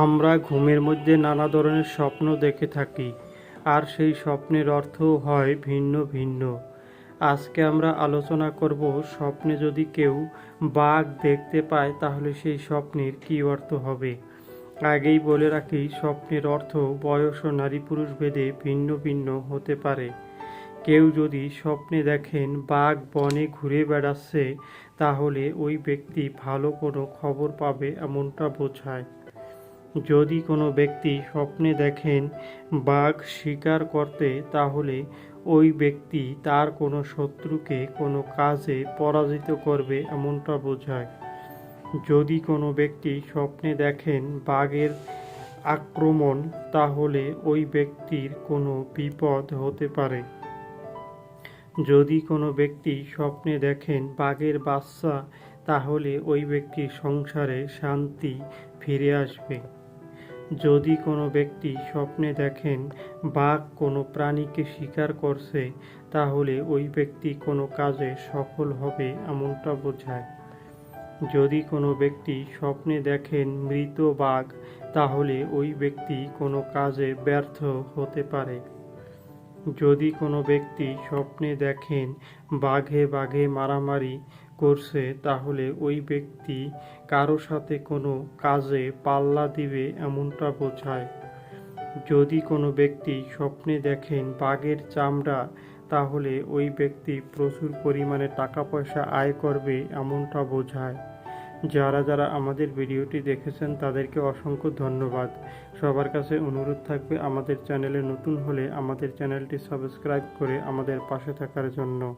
আমরা ঘুমের মধ্যে নানা ধরনের স্বপ্ন দেখে থাকি, আর সেই স্বপ্নের অর্থও হয় ভিন্ন ভিন্ন। আজকে আমরা আলোচনা করব স্বপ্নে যদি কেউ বাঘ দেখতে পায়, তাহলে সেই স্বপ্নের কী অর্থ হবে? আগেই বলে রাখি, স্বপ্নের অর্থ বয়স ও নারী পুরুষ ভেদে ভিন্ন ভিন্ন হতে পারে। কেউ যদি স্বপ্নে দেখেন বাঘ বনে ঘুরে বেড়াচ্ছে, তাহলে ওই ব্যক্তি ভালো কোনো খবর পাবে এমনটা বোঝায়। যদি কোনো ব্যক্তি স্বপ্নে দেখেন বাঘ শিকার করতে, তাহলে ওই ব্যক্তি তার কোনো শত্রুকে কোনো কাজে পরাজিত করবে এমনটা বোঝায়। যদি কোনো ব্যক্তি স্বপ্নে দেখেন বাঘের আক্রমণ, তাহলে ওই ব্যক্তির কোনো বিপদ হতে পারে। যদি কোনো ব্যক্তি স্বপ্নে দেখেন বাঘের বাচ্চা, তাহলে ওই ব্যক্তির সংসারে শান্তি ফিরে আসবে। যদি কোনো ব্যক্তি স্বপ্নে দেখেন বাঘ কোনো প্রাণীকে শিকার করছে, তাহলে ওই ব্যক্তি কোনো কাজে সফল হবে এমনটা বোঝায়। যদি কোনো ব্যক্তি স্বপ্নে দেখেন মৃত বাঘ, তাহলে ওই ব্যক্তি কোনো কাজে ব্যর্থ হতে পারে। যদি কোনো ব্যক্তি স্বপ্নে দেখেন বাঘে বাঘে মারামারি করছে, তাহলে ওই ব্যক্তি কারও সাথে কোনো কাজে পাল্লা দিবে এমনটা বোঝায়। যদি কোনো ব্যক্তি স্বপ্নে দেখেন বাঘের চামড়া, তাহলে ওই ব্যক্তি প্রচুর পরিমাণে টাকা পয়সা আয় করবে এমনটা বোঝায়। যারা যারা আমাদের ভিডিওটি দেখেছেন, তাদেরকে অসংখ্য ধন্যবাদ। সবার কাছে অনুরোধ থাকবে, আমাদের চ্যানেলে নতুন হলে আমাদের চ্যানেলটি সাবস্ক্রাইব করে আমাদের পাশে থাকার জন্য।